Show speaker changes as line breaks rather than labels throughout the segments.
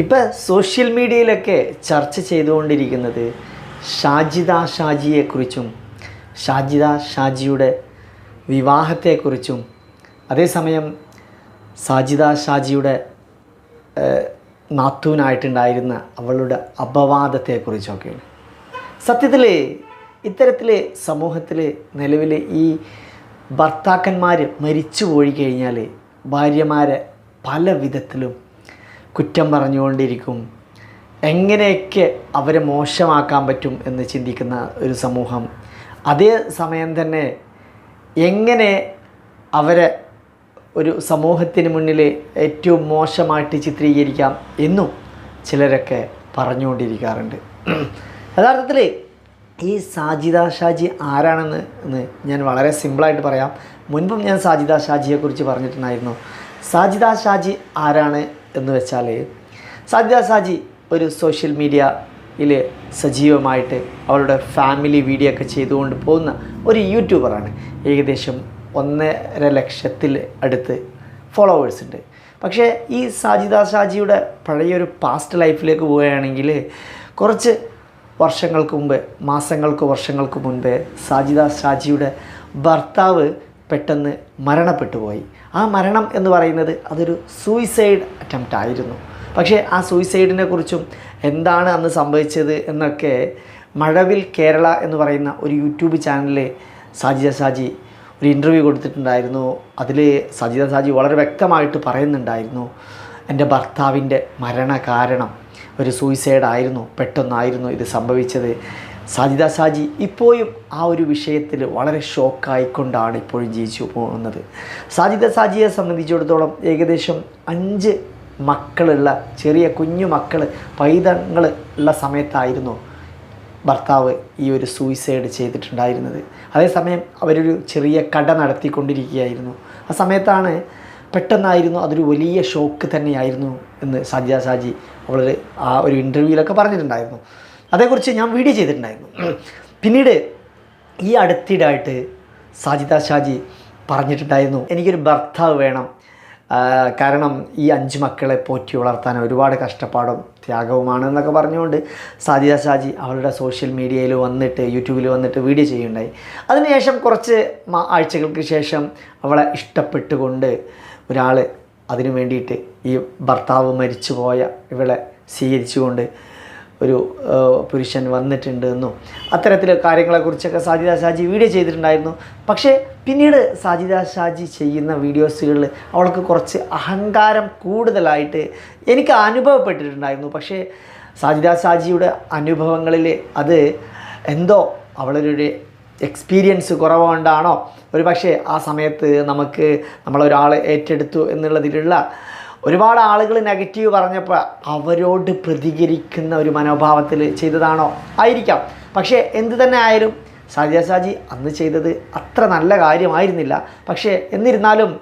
ഇപ്പം സോഷ്യൽ മീഡിയയിലൊക്കെ ചർച്ച ചെയ്തുകൊണ്ടിരിക്കുന്നത് ഷാജിദ ഷാജിയെക്കുറിച്ചും ഷാജിദ ഷാജിയുടെ വിവാഹത്തെക്കുറിച്ചും അതേസമയം സാജിദ ഷാജിയുടെ നാത്തൂനായിട്ടുണ്ടായിരുന്ന അവളുടെ അപവാദത്തെക്കുറിച്ചൊക്കെയാണ് സത്യത്തിൽ ഇത്തരത്തിൽ സമൂഹത്തിൽ നിലവിൽ ഈ ഭർത്താക്കന്മാർ മരിച്ചു പോയി കഴിഞ്ഞാൽ ഭാര്യമാരെ പല വിധത്തിലും കുറ്റം പറഞ്ഞുകൊണ്ടിരിക്കും. എങ്ങനെയൊക്കെ അവരെ മോശമാക്കാൻ പറ്റും എന്ന് ചിന്തിക്കുന്ന ഒരു സമൂഹം. അതേ സമയം തന്നെ എങ്ങനെ അവരെ ഒരു സമൂഹത്തിന് മുന്നിൽ ഏറ്റവും മോശമായിട്ട് ചിത്രീകരിക്കാം എന്നും ചിലരൊക്കെ പറഞ്ഞുകൊണ്ടിരിക്കാറുണ്ട്. യഥാർത്ഥത്തിൽ ഈ സാജിദ ഷാജി ആരാണെന്ന് എന്ന് ഞാൻ വളരെ സിമ്പിളായിട്ട് പറയാം. മുൻപും ഞാൻ സാജിദ ഷാജിയെക്കുറിച്ച് പറഞ്ഞിട്ടുണ്ടായിരുന്നു. സാജിദ ഷാജി ആരാണ്? എന്ന് വെച്ചാൽ സദ്യ സാജി ഒരു സോഷ്യൽ മീഡിയയിൽ സജീവമായിട്ട് അവളുടെ ഫാമിലി വീഡിയോ ഒക്കെ ചെയ്തുകൊണ്ട് പോകുന്ന ഒരു യൂട്യൂബറാണ് ഏകദേശം ഒന്നര ലക്ഷത്തിൽ അടുത്ത് ഫോളോവേഴ്സ് ഉണ്ട്. പക്ഷേ ഈ സാജിദ ഷാജിയുടെ പഴയൊരു പാസ്റ്റ് ലൈഫിലേക്ക് പോവുകയാണെങ്കിൽ കുറച്ച് വർഷങ്ങൾക്ക് മുമ്പ് മാസങ്ങൾക്ക് വർഷങ്ങൾക്ക് മുൻപ് സാജിദ ഷാജിയുടെ ഭർത്താവ് പെട്ടെന്ന് മരണപ്പെട്ടു പോയി ആ മരണം എന്ന് പറയുന്നത് അതൊരു സൂയിസൈഡ് അറ്റംപ്റ്റ് ആയിരുന്നു. പക്ഷേ ആ സൂയിസൈഡിനെ കുറിച്ചും എന്താണ് അന്ന് സംഭവിച്ചത് എന്നൊക്കെ മഴവിൽ കേരള എന്ന് പറയുന്ന ഒരു യൂട്യൂബ് ചാനലിൽ സാജിദ സാജി ഒരു ഇന്റർവ്യൂ കൊടുത്തിട്ടുണ്ടായിരുന്നു. അതിൽ സജിത സാജി വളരെ വ്യക്തമായിട്ട് പറയുന്നുണ്ടായിരുന്നു എന്റെ ഭർത്താവിന്റെ മരണ കാരണം ഒരു സൂയിസൈഡായിരുന്നു പെട്ടെന്നായിരുന്നു ഇത് സംഭവിച്ചത്. സാജിദ സാജി ഇപ്പോഴും ആ ഒരു വിഷയത്തിൽ വളരെ ഷോക്കായിക്കൊണ്ടാണ് ഇപ്പോഴും ജീവിച്ചു പോകുന്നത്. സാജിദ സാജിയെ സംബന്ധിച്ചിടത്തോളം ഏകദേശം അഞ്ച് മക്കളുള്ള ചെറിയ കുഞ്ഞു മക്കൾ പൈതങ്ങൾ ഉള്ള സമയത്തായിരുന്നു ഭർത്താവ് ഈ ഒരു സൂയിസൈഡ് ചെയ്തിട്ടുണ്ടായിരുന്നത്. അതേസമയം അവരൊരു ചെറിയ കട നടത്തിക്കൊണ്ടിരിക്കുകയായിരുന്നു. ആ സമയത്താണ് പെട്ടെന്നായിരുന്നു അതൊരു വലിയ ഷോക്ക് തന്നെയായിരുന്നു എന്ന് സാജിദ സാജി അവൾ ആ ഒരു ഇന്റർവ്യൂവിലൊക്കെ പറഞ്ഞിട്ടുണ്ടായിരുന്നു. അതേക്കുറിച്ച് ഞാൻ വീഡിയോ ചെയ്തിട്ടുണ്ടായിരുന്നു. പിന്നീട് ഈ അടുത്തിടായിട്ട് സാജിദ ഷാജി പറഞ്ഞിട്ടുണ്ടായിരുന്നു എനിക്കൊരു ഭർത്താവ് വേണം. കാരണം ഈ അഞ്ച് മക്കളെ പോറ്റി വളർത്താൻ ഒരുപാട് കഷ്ടപ്പാടും ത്യാഗവുമാണ് എന്നൊക്കെ പറഞ്ഞുകൊണ്ട് സാജിദ ഷാജി അവളുടെ സോഷ്യൽ മീഡിയയിൽ വന്നിട്ട് യൂട്യൂബിൽ വന്നിട്ട് വീഡിയോ ചെയ്യുകയുണ്ടായി. അതിനുശേഷം കുറച്ച് ആഴ്ചകൾക്ക് ശേഷം അവളെ ഇഷ്ടപ്പെട്ടുകൊണ്ട് ഒരാൾ അതിനു വേണ്ടിയിട്ട് ഈ ഭർത്താവ് മരിച്ചു പോയ ഇവളെ സ്വീകരിച്ചുകൊണ്ട് ഒരു പുരുഷൻ വന്നിട്ടുണ്ട് എന്നും അത്തരത്തിൽ കാര്യങ്ങളെക്കുറിച്ചൊക്കെ സാജിദ ഷാജി വീഡിയോ ചെയ്തിട്ടുണ്ടായിരുന്നു. പക്ഷേ പിന്നീട് സാജിദ ഷാജി ചെയ്യുന്ന വീഡിയോസുകളിൽ അവൾക്ക് കുറച്ച് അഹങ്കാരം കൂടുതലായിട്ട് എനിക്ക് അനുഭവപ്പെട്ടിട്ടുണ്ടായിരുന്നു. പക്ഷേ സാജിദ ഷാജിയുടെ അനുഭവങ്ങളിൽ അത് എന്തോ അവളൊരു എക്സ്പീരിയൻസ് കുറവുകൊണ്ടാണോ? ഒരു പക്ഷേ ആ സമയത്ത് നമുക്ക് നമ്മളൊരാൾ ഏറ്റെടുത്തു എന്നുള്ളതിലുള്ള ഒരുപാട് ആളുകൾ നെഗറ്റീവ് പറഞ്ഞപ്പോൾ അവരോട് പ്രതികരിക്കുന്ന ഒരു മനോഭാവത്തിൽ ചെയ്തതാണോ? ആയിരിക്കാം. പക്ഷേ എന്ത് തന്നെ ആയാലും സാജിയ സാജി അന്ന് ചെയ്തത് അത്ര നല്ല കാര്യമായിരുന്നില്ല. പക്ഷേ എന്നിരുന്നാലും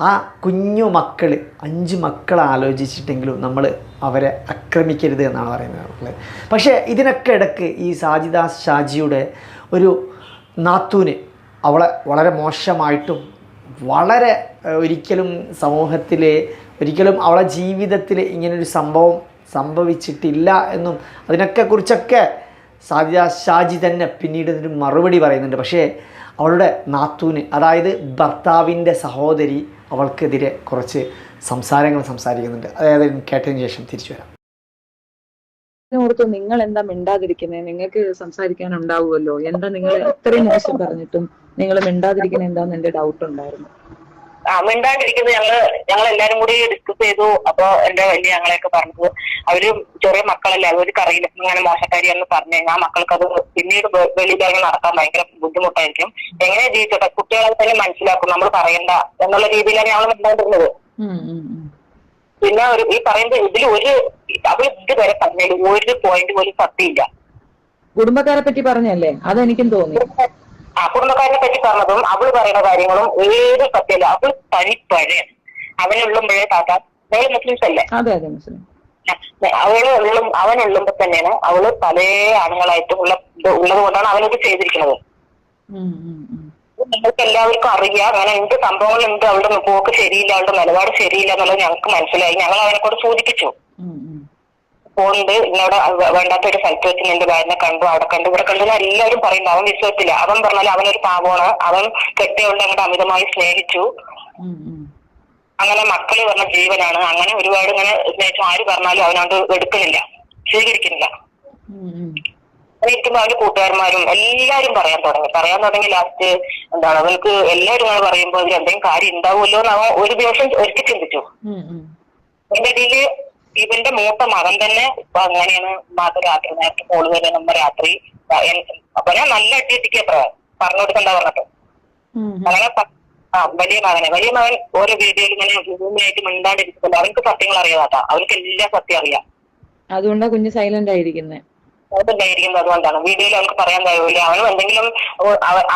ആ കുഞ്ഞു മക്കൾ അഞ്ച് മക്കൾ ആലോചിച്ചിട്ടെങ്കിലും നമ്മൾ അവരെ ആക്രമിക്കരുത് എന്നാണ് പറയുന്നത്. പക്ഷേ ഇതിനൊക്കെ ഇടയ്ക്ക് ഈ സാജിദാസ് ഷാജിയുടെ ഒരു നാത്തൂന് അവളെ വളരെ മോശമായിട്ടും വളരെ ഒരിക്കലും സമൂഹത്തിൽ ഒരിക്കലും അവളെ ജീവിതത്തിൽ ഇങ്ങനൊരു സംഭവം സംഭവിച്ചിട്ടില്ല എന്നും അതിനൊക്കെ കുറിച്ചൊക്കെ സാധ്യ ഷാജി തന്നെ പിന്നീട് ഇതിന് മറുപടി പറയുന്നുണ്ട്. പക്ഷേ അവളുടെ നാത്തൂന് അതായത് ഭർത്താവിന്റെ സഹോദരി അവൾക്കെതിരെ കുറച്ച് സംസാരങ്ങൾ സംസാരിക്കുന്നുണ്ട്. അതായത് കേട്ടതിന് ശേഷം തിരിച്ചു വരാം.
ഓർത്ത് നിങ്ങൾ എന്താ മിണ്ടാതിരിക്കുന്നത് നിങ്ങൾക്ക് സംസാരിക്കാൻ ഉണ്ടാവുമല്ലോ എന്താ നിങ്ങൾ ഇത്രയും മോശം പറഞ്ഞിട്ടും നിങ്ങൾ മിണ്ടാതിരിക്കുന്ന എന്താന്ന് എന്റെ ഡൗട്ട് ഉണ്ടായിരുന്നു.
ആ മിണ്ടാണ്ടിരിക്കുന്നത് ഞങ്ങൾ ഞങ്ങൾ എല്ലാരും കൂടി ഡിസ്കസ് ചെയ്തു. അപ്പൊ എന്റെ വലിയ ഞങ്ങളെയൊക്കെ പറഞ്ഞത് അവർ ചെറിയ മക്കളല്ലേ അവർക്ക് അറിയില്ല ഇങ്ങനെ മോശക്കാരിയെന്ന് പറഞ്ഞു. ആ മക്കൾക്ക് അത് പിന്നീട് വെളിയിലിറങ്ങി നടക്കാൻ ഭയങ്കര ബുദ്ധിമുട്ടായിരിക്കും. എങ്ങനെ ജീവിച്ചോട്ടെ? കുട്ടികളെ തന്നെ മനസ്സിലാക്കും. നമ്മൾ പറയണ്ട എന്നുള്ള രീതിയിലാണ് ഞങ്ങൾ മിണ്ടാണ്ടിരുന്നത്. പിന്നെ ഒരു ഈ പറയുന്നത് ഇതിൽ ഒരു അവർ ഇതുവരെ പറഞ്ഞതിൽ ഒരു പോയിന്റ് പോലും സത്യമില്ല.
കുടുംബക്കാരെ പറ്റി പറഞ്ഞല്ലേ? അതെനിക്കും തോന്നി.
ആ കുടുംബക്കാരനെ പറ്റി പറഞ്ഞതും അവൾ പറയുന്ന കാര്യങ്ങളും ഏത് സത്യമല്ല. അവൾ തനി പഴയാണ് അവനുള്ളുമ്പോഴേ താത്ത നിങ്ങൾ മുസ്ലിംസ് അല്ലേ?
അതെ അതെ മുസ്ലിം.
അവൾ ഉള്ളും അവൻ ഉള്ളുമ്പോ തന്നെയാണ് അവൾ പല ആണുങ്ങളായിട്ടും ഉള്ള ഉള്ളത് കൊണ്ടാണ് അവനത് ചെയ്തിരിക്കുന്നത്. നിങ്ങൾക്ക് എല്ലാവർക്കും അറിയാം. അങ്ങനെ എന്ത് സംഭവങ്ങൾ ഉണ്ട് അവളുടെ പോക്ക് ശരിയില്ല അവളുടെ നിലപാട് ശരിയില്ല എന്നുള്ളത് ഞങ്ങൾക്ക് മനസ്സിലായി. ഞങ്ങൾ അവനെ കൂടെ സൂചിപ്പിച്ചു. പോകുന്നുണ്ട് ഇന്നവിടെ വേണ്ടാത്ത ഒരു സ്ഥലത്ത് വെച്ച് നിന്റെ ഭാര്യനെ കണ്ടു അവിടെ കണ്ടു ഇവിടെ കണ്ടു എല്ലാവരും പറയുന്നു. അവൻ വിശ്വസിച്ചില്ല. അവൻ പറഞ്ഞാൽ അവനൊരു പാവമാണ്. അവൻ കെട്ടിയവളുടെ അങ്ങോട്ട് അമിതമായി സ്നേഹിച്ചു. അങ്ങനെ മക്കൾ പറഞ്ഞ ജീവനാണ്. അങ്ങനെ ഒരുപാട് ഇങ്ങനെ സ്നേഹിച്ചു. ആര് പറഞ്ഞാലും അവനോട് എടുക്കുന്നില്ല. സ്വീകരിക്കുന്നില്ല. ഇരിക്കുമ്പോ അവന്റെ കൂട്ടുകാരന്മാരും എല്ലാരും പറയാൻ തുടങ്ങി. പറയാൻ തുടങ്ങി ലാസ്റ്റ് എന്താണ്? അവൾക്ക് എല്ലാരും അങ്ങനെ പറയുമ്പോൾ അതിൽ എന്തെങ്കിലും കാര്യം ഉണ്ടാവുമല്ലോ എന്ന് അവൻ ഒരു ദിവസം ഒരിക്കൽ ചിന്തിച്ചു.
എന്റെ ഉം.
ഇവന്റെ മൂത്ത മകൻ തന്നെ ഇപ്പൊ അങ്ങനെയാണ് ഉമ്മാക്ക് രാത്രി നേരത്തെ കോൾ വരെ നമ്മ രാത്രി അപ്പൊ ഞാൻ നല്ല അടിയെത്തിക്കുക അത്ര പറഞ്ഞു കൊടുക്കണ്ട പറഞ്ഞിട്ട്. അങ്ങനെ ആ വലിയ മകനെ. വലിയ മകൻ ഓരോ വീഡിയോയിൽ ഇങ്ങനെ ഭൂമിയായിട്ട് മിണ്ടാണ്ടിരിക്കുന്നുണ്ട്. അവർക്ക് സത്യങ്ങൾ അറിയാതാ. അവർക്ക് എല്ലാ സത്യം അറിയാം.
അതുകൊണ്ടാ കുഞ്ഞ് സൈലന്റ് ആയിരിക്കുന്നത്
അതുകൊണ്ടായിരിക്കുന്നത് അതുകൊണ്ടാണ്. വീഡിയോയിൽ അവൾക്ക് പറയാൻ കഴിയില്ല അവനും എന്തെങ്കിലും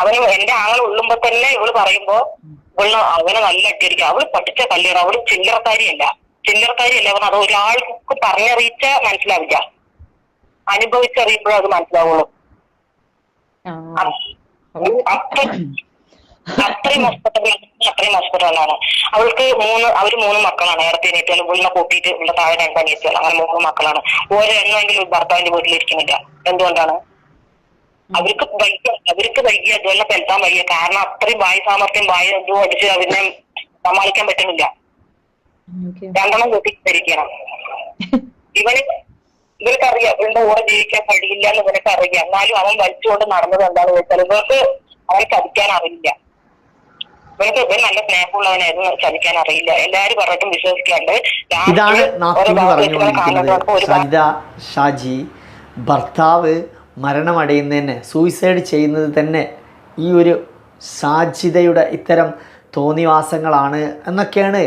അവന് എന്റെ ആങ്ങൾ ഉള്ളുമ്പോ തന്നെ ഇവൾ പറയുമ്പോ ഇവൾ അവനെ നല്ല അടിയിരിക്കും അവൾ പഠിച്ച കല്യാണം. അവൾ ചില്ലറക്കാരിയല്ല. ചില്ലറക്കാരിയല്ല അവൻ അത് ഒരാൾക്ക് പറഞ്ഞറിയിച്ച മനസ്സിലാവില്ല. അനുഭവിച്ചറിയുമ്പോഴേ അത് മനസ്സിലാവുള്ളൂ. അത്രയും ഹോസ്പിറ്റലാണ് അത്രയും ഹോസ്പിറ്റലാണ് അവൾക്ക് മൂന്ന് അവർ മൂന്ന് മക്കളാണ്. നേരത്തെ എണീറ്റാലും വീടിനെ കൂട്ടിയിട്ട് ഇവിടെ താഴെ രണ്ട് അനിയത്തികൾ. അങ്ങനെ മൂന്ന് മക്കളാണ്. ഓരോ ഒരെണ്ണമെങ്കിലും ഭർത്താവിന്റെ വീട്ടിലിരിക്കുന്നില്ല. എന്തുകൊണ്ടാണ്? അവർക്ക് വൈകിയ അവർക്ക് വൈകിയ അതുപോലെ പെൽത്താൻ വയ്യ. കാരണം അത്രയും വായു സാമർത്ഥ്യം വായു ഇതും അടിച്ച് അതിനെ സമാളിക്കാൻ പറ്റുന്നില്ല. രണ്ടെണ്ണം കൂട്ടിയിരിക്കണം ഇവന് ഇവർക്കറിയാം ഇവരുടെ കൂടെ ജീവിക്കാൻ കഴിയില്ല എന്ന് ഇവനൊക്കെ അറിയാം എന്നാലും അവൻ വലിച്ചുകൊണ്ട് നടന്നത് എന്താണെന്ന് വെച്ചാൽ ഇവർക്ക് അവൻ ചതിക്കാൻ അറിയില്ല. ഇവർക്ക് ഇവൻ നല്ല സ്നേഹമുള്ളവനായിരുന്നു ചതിക്കാൻ അറിയില്ല. എല്ലാരും പറഞ്ഞിട്ടും വിശ്വസിക്കാണ്ട്
ഇതാണ് സജിത ഷാജി ഭർത്താവ് മരണമടയുന്നതിന് സൂയിസൈഡ് ചെയ്യുന്നത് തന്നെ ഈ ഒരു സാധ്യതയുടെ ഇത്തരം തോന്നിവാസങ്ങളാണ് എന്നൊക്കെയാണ്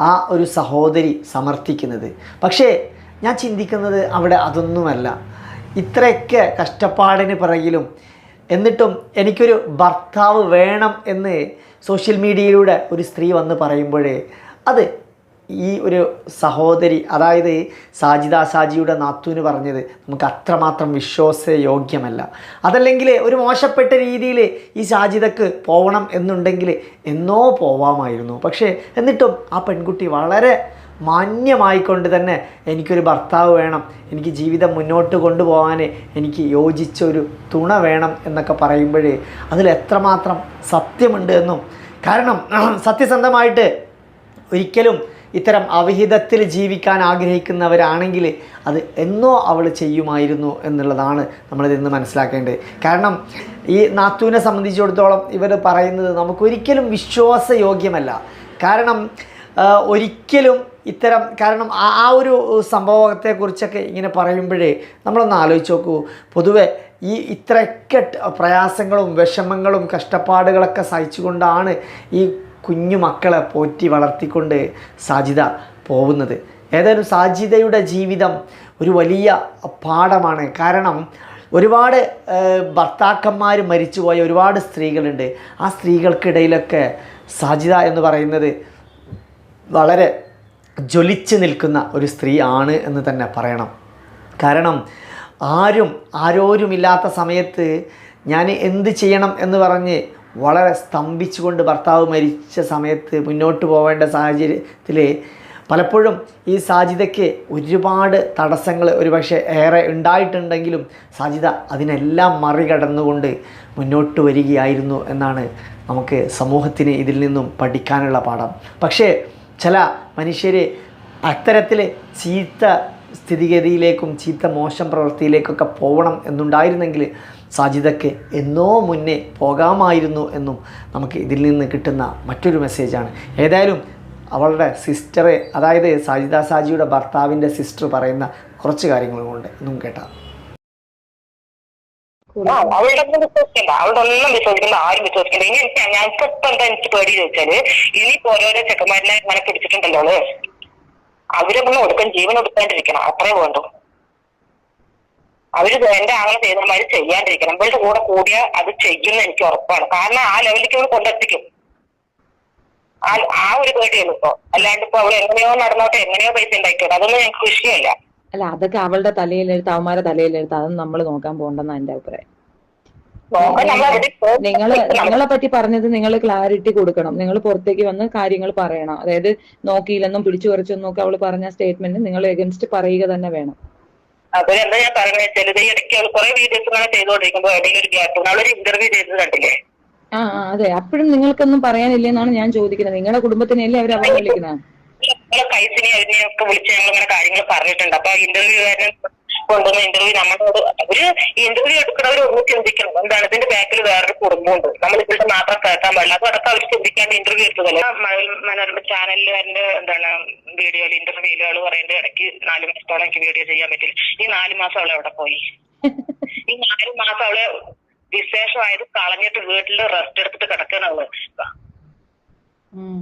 ആ ഒരു സഹോദരി സമർത്ഥിക്കുന്നത്. പക്ഷേ ഞാൻ ചിന്തിക്കുന്നത് അവിടെ അതൊന്നുമല്ല. ഇത്രയൊക്കെ കഷ്ടപ്പാടിന് പിറകിലും എന്നിട്ടും എനിക്കൊരു ഭർത്താവ് വേണം എന്ന് സോഷ്യൽ മീഡിയയിലൂടെ ഒരു സ്ത്രീ വന്ന് പറയുമ്പോഴേ അത് ഈ ഒരു സഹോദരി അതായത് സാജിദ സാജിയുടെ നാത്തൂന് പറഞ്ഞത് നമുക്ക് അത്രമാത്രം വിശ്വാസയോഗ്യമല്ല അതല്ലെങ്കിൽ ഒരു മോശപ്പെട്ട രീതിയിൽ ഈ സാജിദക്ക് പോകണം എന്നുണ്ടെങ്കിൽ എന്നോ പോവാമായിരുന്നു. പക്ഷേ എന്നിട്ടും ആ പെൺകുട്ടി വളരെ മാന്യമായിക്കൊണ്ട് തന്നെ എനിക്കൊരു ഭർത്താവ് വേണം എനിക്ക് ജീവിതം മുന്നോട്ട് കൊണ്ടുപോകാൻ എനിക്ക് യോജിച്ച ഒരു തുണ വേണം എന്നൊക്കെ പറയുമ്പോഴേ അതിൽ എത്രമാത്രം സത്യമുണ്ട് എന്നും. കാരണം സത്യസന്ധമായിട്ട് ഒരിക്കലും ഇത്തരം അവിഹിതത്തിൽ ജീവിക്കാൻ ആഗ്രഹിക്കുന്നവരാണെങ്കിൽ അത് എന്നോ അവൾ ചെയ്യുമായിരുന്നു എന്നുള്ളതാണ് നമ്മളിതിൽ നിന്ന് മനസ്സിലാക്കേണ്ടത്. കാരണം ഈ നാത്തൂനെ സംബന്ധിച്ചിടത്തോളം ഇവർ പറയുന്നത് നമുക്കൊരിക്കലും വിശ്വാസയോഗ്യമല്ല. കാരണം ഒരിക്കലും ഇത്തരം കാരണം ആ ഒരു സംഭവത്തെക്കുറിച്ചൊക്കെ ഇങ്ങനെ പറയുമ്പോഴേ നമ്മളൊന്ന് ആലോചിച്ച് നോക്കൂ. പൊതുവെ ഈ ഇത്രയൊക്കെ പ്രയാസങ്ങളും വിഷമങ്ങളും കഷ്ടപ്പാടുകളൊക്കെ സഹിച്ചുകൊണ്ടാണ് ഈ കുഞ്ഞു മക്കളെ പോറ്റി വളർത്തിക്കൊണ്ട് സാജിത പോകുന്നത്. ഏതായാലും സാജിതയുടെ ജീവിതം ഒരു വലിയ പാഠമാണ്. കാരണം ഒരുപാട് ഭർത്താക്കന്മാർ മരിച്ചുപോയ ഒരുപാട് സ്ത്രീകളുണ്ട്. ആ സ്ത്രീകൾക്കിടയിലൊക്കെ സാജിത എന്ന് പറയുന്നത് വളരെ ജ്വലിച്ച് നിൽക്കുന്ന ഒരു സ്ത്രീ ആണ് എന്ന് തന്നെ പറയണം. കാരണം ആരും ആരോരുമില്ലാത്ത സമയത്ത് ഞാൻ എന്ത് ചെയ്യണം എന്ന് പറഞ്ഞ് വളരെ സ്തംഭിച്ചുകൊണ്ട് ഭർത്താവ് മരിച്ച സമയത്ത് മുന്നോട്ട് പോവേണ്ട സാഹചര്യത്തിൽ പലപ്പോഴും ഈ സാജിദയ്ക്ക് ഒരുപാട് തടസ്സങ്ങൾ ഒരുപക്ഷെ ഏറെ ഉണ്ടായിട്ടുണ്ടെങ്കിലും സാജിദ അതിനെല്ലാം മറികടന്നുകൊണ്ട് മുന്നോട്ട് വരികയായിരുന്നു എന്നാണ് നമുക്ക് സമൂഹത്തിന് ഇതിൽ നിന്നും പഠിക്കാനുള്ള പാഠം. പക്ഷേ ചില മനുഷ്യർ അത്തരത്തിൽ ചീത്ത സ്ഥിതിഗതിയിലേക്കും ചീത്ത മോശം പ്രവൃത്തിയിലേക്കൊക്കെ പോകണം എന്നുണ്ടായിരുന്നെങ്കിൽ സാജിദയ്ക്ക് എന്നോ മുന്നേ പോകാമായിരുന്നു എന്നും നമുക്ക് ഇതിൽ നിന്ന് കിട്ടുന്ന മറ്റൊരു മെസ്സേജാണ് ഏതായാലും അവളുടെ സിസ്റ്ററെ അതായത് സാജിദ സാജിയുടെ ഭർത്താവിന്റെ സിസ്റ്റർ പറയുന്ന കുറച്ച് കാര്യങ്ങളുമുണ്ട്. എന്നും കേട്ടാൽ
ആ, അവളുടെ ഒന്നും വിശ്വസിക്കണ്ട അവളുടെ ഒന്നും വിശ്വസിക്കണ്ട ആരും വിശ്വസിക്കണ്ട. ഇനി എനിക്ക് ഞങ്ങൾക്ക് ഇപ്പൊ എന്താ എനിക്ക് പേടി ചോദിച്ചാൽ ഇനി ഓരോരോ ചെക്കന്മാരിനെ ഇങ്ങനെ പിടിച്ചിട്ടുണ്ടല്ലോ അവരെ അവരൊന്നും ഒടുക്കാൻ ജീവൻ ഒടുക്കാണ്ടിരിക്കണം. അത്രേ വേണ്ടു. അവർ വേണ്ട ആങ്ങളെ ചെയ്തമാര് ചെയ്യാണ്ടിരിക്കണം. ഇവളുടെ കൂടെ കൂടിയ അത് ചെയ്യുന്ന എനിക്ക് ഉറപ്പാണ്. കാരണം ആ ലെവലിലേക്ക് അവൾ കൊണ്ടെത്തിക്കും. ആ ആ ഒരു പേടിയാണ് ഇപ്പൊ. അല്ലാണ്ട് ഇപ്പൊ അവൾ എങ്ങനെയോ നടന്നോട്ടെ എങ്ങനെയോ പൈസ ഉണ്ടാക്കിയോട്ടെ അതൊന്നും ഞങ്ങൾക്ക് വിഷയമല്ല.
അല്ല അതൊക്കെ അവളുടെ തലയിലെടുത്ത് അവന്മാരെ തലയിലെടുത്ത് അതൊന്നും നമ്മൾ നോക്കാൻ പോകണ്ടെന്നാണ് എന്റെ അഭിപ്രായം. നിങ്ങൾ നിങ്ങൾ പറ്റി പറഞ്ഞത് നിങ്ങൾ ക്ലാരിറ്റി കൊടുക്കണം. നിങ്ങൾ പുറത്തേക്ക് വന്ന് കാര്യങ്ങൾ പറയണം. അതായത് നോക്കിയില്ലെന്നും പിടിച്ചു കുറച്ചെന്നും ഒക്കെ അവൾ പറഞ്ഞ സ്റ്റേറ്റ്മെന്റ് നിങ്ങൾ എഗൻസ്റ്റ് പറയുക തന്നെ വേണം.
അപ്പൊ എന്താ ഞാൻ പറയുന്നത് വെച്ചാൽ ഇത് ഇടയ്ക്ക് കുറെ വീഡിയോസ് ഇങ്ങനെ ചെയ്തോണ്ടിരിക്കുമ്പോ ഇടയിൽ ഒരു ഗ്യാപ്പ് അവളൊരു ഇന്റർവ്യൂ ചെയ്തത് കണ്ടില്ലേ?
ആ അതെ. അപ്പോഴും നിങ്ങൾക്കൊന്നും പറയാനില്ലെന്നാണ് ഞാൻ ചോദിക്കുന്നത്. നിങ്ങളുടെ കുടുംബത്തിനെയല്ലേ അവർ അവരെ
വിളിക്കുന്നത് കൈസിനെ അതിനെ ഒക്കെ വിളിച്ച് ഞങ്ങൾ ഇങ്ങനെ കാര്യങ്ങൾ പറഞ്ഞിട്ടുണ്ട്. അപ്പൊ ഇന്റർവ്യൂ കൊണ്ടുവന്ന ഇന്റർവ്യൂ നമ്മളോട് ഒരു ഇന്റർവ്യൂ എടുക്കുന്നവർ ഒന്ന് ചിന്തിക്കണം. എന്താണ് ഇതിന്റെ ബാക്കിൽ വേറൊരു കുടുംബമുണ്ട്. നമ്മൾ ഇതിന്റെ മാത്രം കേൾക്കാൻ പാടില്ല. അപ്പൊ അതൊക്കെ അവർ ചിന്തിക്കാണ്ട് ഇന്റർവ്യൂ എടുത്തതല്ലേ? മനോരമ ചാനലിൽ എന്റെ എന്താണ് വീഡിയോയിൽ ഇന്റർവ്യൂകൾ പറയുന്നത് ഇടയ്ക്ക് നാല് മാസത്തോളം എനിക്ക് വീഡിയോ ചെയ്യാൻ പറ്റില്ല. ഈ നാല് മാസം അവളെ അവിടെ പോയി? ഈ നാല് മാസം അവളെ വിശേഷമായത് കളഞ്ഞിട്ട് വീട്ടിൽ റെസ്റ്റ് എടുത്തിട്ട്
കിടക്കാനുള്ള.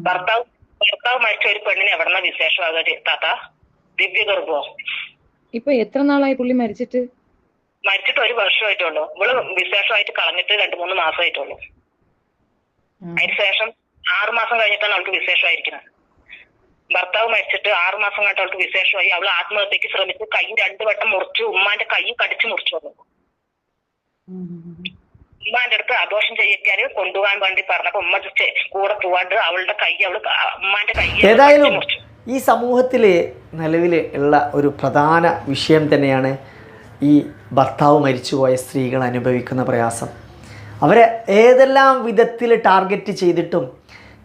ഭർത്താവ് ഭർത്താവ് മരിച്ച ഒരു പെണ്ണിന് എവിടെന്ന വിശേഷമാകുക താത്ത? ദിവ്യ ഗർഭോ?
ഇപ്പൊ എത്ര നാളായി പുള്ളി മരിച്ചിട്ട്?
മരിച്ചിട്ട് ഒരു വർഷമായിട്ടുള്ളൂ. ഇവൾ വിശേഷമായിട്ട് കളഞ്ഞിട്ട് രണ്ടു മൂന്ന് മാസമായിട്ടുള്ളൂ.
അതിനുശേഷം
അതിന് ശേഷം ആറു മാസം കഴിഞ്ഞിട്ടാണ് അവൾക്ക് വിശേഷമായിരിക്കുന്നത്. ഭർത്താവ് മരിച്ചിട്ട് ആറു മാസം കഴിഞ്ഞിട്ട് അവൾക്ക് വിശേഷമായി. അവൾ ആത്മഹത്യക്ക് ശ്രമിച്ചു കൈ രണ്ടു വട്ടം മുറിച്ചു ഉമ്മാന്റെ കൈ കടിച്ചു മുറിച്ചു വന്നു. ഉമ്മാന്റെ അടുത്ത് അദോഷം ചെയ്യിക്കാൻ കൊണ്ടുപോകാൻ വേണ്ടി പറഞ്ഞപ്പോ ഉമ്മ കൂടെ പോവാണ്ട് അവളുടെ കൈ അവൾ ഉമ്മാന്റെ കൈ മുറിച്ചു.
ഈ സമൂഹത്തിൽ നിലവിൽ ഉള്ള ഒരു പ്രധാന വിഷയം തന്നെയാണ് ഈ ഭർത്താവ് മരിച്ചുപോയ സ്ത്രീകൾ അനുഭവിക്കുന്ന പ്രയാസം. അവരെ ഏതെല്ലാം വിധത്തിൽ ടാർഗറ്റ് ചെയ്തിട്ടും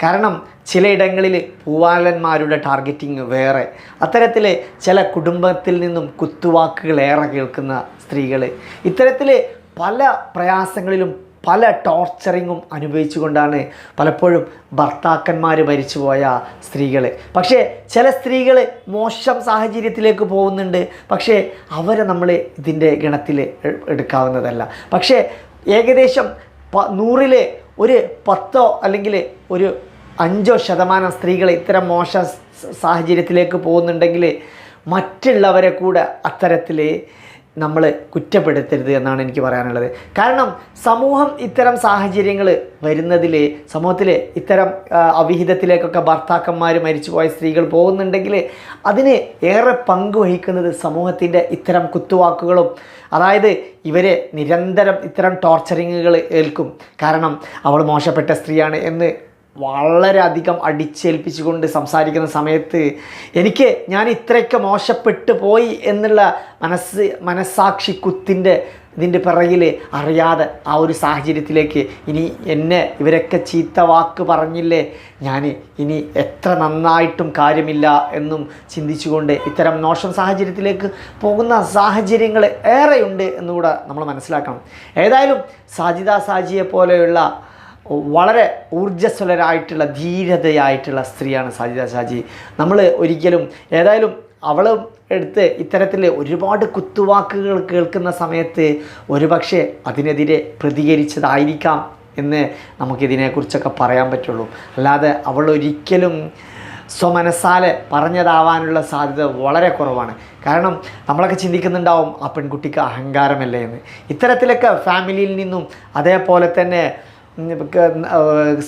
കാരണം ചിലയിടങ്ങളിൽ പൂവാലന്മാരുടെ ടാർഗറ്റിങ് വേറെ. അത്തരത്തിൽ ചില കുടുംബത്തിൽ നിന്നും കുത്തുവാക്കുകൾ ഏറെ കേൾക്കുന്ന സ്ത്രീകൾ ഇത്തരത്തിൽ പല പ്രയാസങ്ങളിലും പല ടോർച്ചറിങ്ങും അനുഭവിച്ചുകൊണ്ടാണ് പലപ്പോഴും ഭർത്താക്കന്മാർ മരിച്ചുപോയ സ്ത്രീകൾ പക്ഷേ ചില സ്ത്രീകൾ മോശം സാഹചര്യത്തിലേക്ക് പോകുന്നുണ്ട്. പക്ഷേ അവരെ നമ്മൾ ഇതിന്റെ ഗണത്തിൽ എടുക്കാവുന്നതല്ല. പക്ഷേ ഏകദേശം പ നൂറിൽ ഒരു പത്തോ അല്ലെങ്കിൽ ഒരു അഞ്ചോ ശതമാനം സ്ത്രീകൾ ഇത്തരം മോശ സാഹചര്യത്തിലേക്ക് പോകുന്നുണ്ടെങ്കിൽ മറ്റുള്ളവരെ കൂടെ അത്തരത്തിൽ നമ്മൾ കുറ്റപ്പെടുത്തരുത് എന്നാണ് എനിക്ക് പറയാനുള്ളത്. കാരണം സമൂഹം ഇത്തരം സാഹചര്യങ്ങൾ വരുന്നതിൽ സമൂഹത്തിൽ ഇത്തരം അവിഹിതത്തിലേക്കൊക്കെ ഭർത്താക്കന്മാർ മരിച്ചുപോയ സ്ത്രീകൾ പോകുന്നുണ്ടെങ്കിൽ അതിന് ഏറെ പങ്ക് വഹിക്കുന്നത് സമൂഹത്തിന്റെ ഇത്തരം കുത്തുവാക്കുകളും അതായത് ഇവരെ നിരന്തരം ഇത്തരം ടോർച്ചറിങ്ങുകൾ ഏൽക്കും. കാരണം അവൾ മോശപ്പെട്ട സ്ത്രീയാണ് എന്ന് വളരെയധികം അടിച്ചേൽപ്പിച്ചുകൊണ്ട് സംസാരിക്കുന്ന സമയത്ത് എനിക്ക് ഞാൻ ഇത്രയൊക്കെ മോശപ്പെട്ടു പോയി എന്നുള്ള മനസ്സ് മനസ്സാക്ഷി കുത്തിന്റെ ഇതിന്റെ പിറകിൽ അറിയാതെ ആ ഒരു സാഹചര്യത്തിലേക്ക് ഇനി എന്നെ ഇവരൊക്കെ ചീത്ത വാക്ക് പറഞ്ഞില്ലേ? ഞാൻ ഇനി എത്ര നന്നായിട്ടും കാര്യമില്ല എന്നും ചിന്തിച്ചുകൊണ്ട് ഇത്തരം മോശം സാഹചര്യത്തിലേക്ക് പോകുന്ന സാഹചര്യങ്ങൾ ഏറെയുണ്ട് എന്നുകൂടെ നമ്മൾ മനസ്സിലാക്കണം. ഏതായാലും സാജിദ സാജിയെ പോലെയുള്ള വളരെ ഊർജസ്വലരായിട്ടുള്ള ധീരതയായിട്ടുള്ള സ്ത്രീയാണ് സാജിദ ഷാജി. നമ്മൾ ഒരിക്കലും ഏതായാലും അവൾ എടുത്ത് ഇത്തരത്തിൽ ഒരുപാട് കുത്തുവാക്കുകൾ കേൾക്കുന്ന സമയത്ത് ഒരുപക്ഷെ അതിനെതിരെ പ്രതികരിച്ചതായിരിക്കാം എന്ന് നമുക്കിതിനെക്കുറിച്ചൊക്കെ പറയാൻ പറ്റുള്ളൂ. അല്ലാതെ അവൾ ഒരിക്കലും സ്വമനസ്സാലെ പറഞ്ഞതാവാനുള്ള സാധ്യത വളരെ കുറവാണ്. കാരണം നമ്മളൊക്കെ ചിന്തിക്കുന്നുണ്ടാവും ആ പെൺകുട്ടിക്ക് അഹങ്കാരമല്ലേ? എന്ന്. ഇത്തരത്തിലൊക്കെ ഫാമിലിയിൽ നിന്നും അതേപോലെ തന്നെ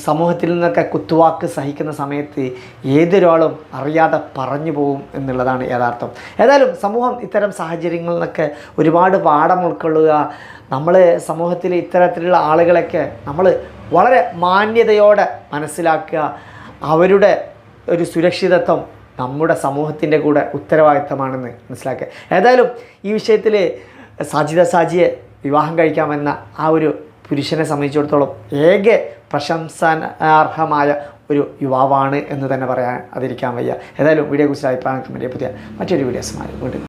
സമൂഹത്തിൽ നിന്നൊക്കെ കുത്തുവാക്ക് സഹിക്കുന്ന സമയത്ത് ഏതൊരാളും അറിയാതെ പറഞ്ഞു പോകും എന്നുള്ളതാണ് യഥാർത്ഥം. ഏതായാലും സമൂഹം ഇത്തരം സാഹചര്യങ്ങളിൽ നിന്നൊക്കെ ഒരുപാട് പാഠം ഉൾക്കൊള്ളുക നമ്മൾ സമൂഹത്തിൽ ഇത്തരത്തിലുള്ള ആളുകളൊക്കെ നമ്മൾ വളരെ മാന്യതയോടെ മനസ്സിലാക്കുക അവരുടെ ഒരു സുരക്ഷിതത്വം നമ്മുടെ സമൂഹത്തിന്റെ കൂടെ ഉത്തരവാദിത്തമാണെന്ന് മനസ്സിലാക്കുക. ഏതായാലും ഈ വിഷയത്തിൽ സാജിദ സാജിയെ വിവാഹം കഴിക്കാമെന്ന ആ ഒരു പുരുഷനെ സംബന്ധിച്ചിടത്തോളം ഏക പ്രശംസനാർഹമായ ഒരു യുവാവാണ് എന്ന് തന്നെ പറയാൻ അതിരിക്കാൻ വയ്യ. ഏതായാലും വീഡിയോ കുറിച്ച് അഭിപ്രായം കമന്റ് പുതിയ മറ്റൊരു വീഡിയോസുമായി വീണ്ടും